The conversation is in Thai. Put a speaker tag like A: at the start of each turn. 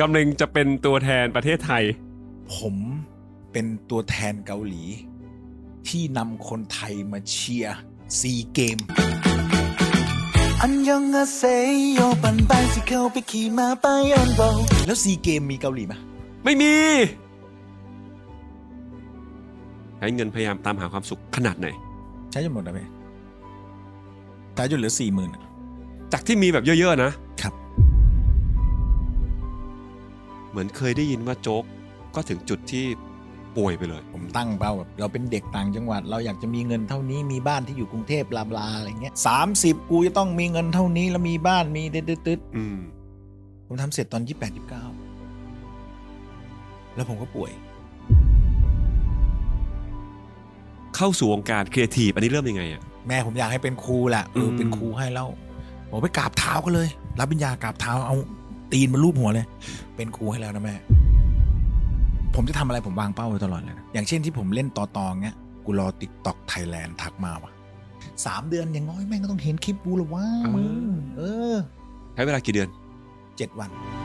A: กำลังจะเป็นตัวแทนประเทศไทย
B: ผมเป็นตัวแทนเกาหลี ที่นำคนไทยมาเชียร์ซีเกม
C: อันยองอาเซโยปันปันสิเข้าไปขี่ม้าไปยอนโบ
B: แล้วซีเกมมีเกาหลีไหม
A: ไม่มี ใช้เงินพยายามตามหาความสุขขนาดไหน
B: ใช้จนหมดแล้วไหมใช้จนเหลือสี่หมื่น
A: จากที่มีแบบเยอะๆนะ เหมือนเคยได้ยินว่าโจ๊กก็ถึงจุดที่ป่วยไปเลย
B: ผมตั้งเป้าแบบเราเป็นเด็กต่างจังหวัด เราอยากจะมีเงินเท่านี้มีบ้านที่อยู่กรุงเทพบลาบลาอะไรเงี้ยสามสิบกูจะต้องมีเงินเท่านี้แล้วมีบ้านมีตึ๊ดตึ๊ดตึ๊ด
A: อืม
B: ผมทำเสร็จตอนยี่แปดยี่เก้าแล้วผมก็ป่วย
A: เข้าสู่วงการครีเอทีฟอันนี้เริ่มยังไงอะ
B: แม่ผมอยากให้เป็นครูแหละเอออ
A: ม
B: เป็นครูให้แล้วผมไปกราบเท้ากันเลย รับวิญญากราบเท้าเอา ตีนมาลูบหัวเลย เป็นครูให้แล้วนะแม่ ผมจะทำอะไรผมวางเป้าไว้ตลอดเลยนะอย่างเช่นที่ผมเล่นต่อตองเงี้ยกูรอติ๊กต็อกไทยแลนด์ทักมาว่ะสามเดือนอย่างน้อยแม่งก็ต้องเห็นคลิปกูหรอวะมึงเออ
A: ใช้เวลากี่เดือน
B: เจ็ดวัน
A: อ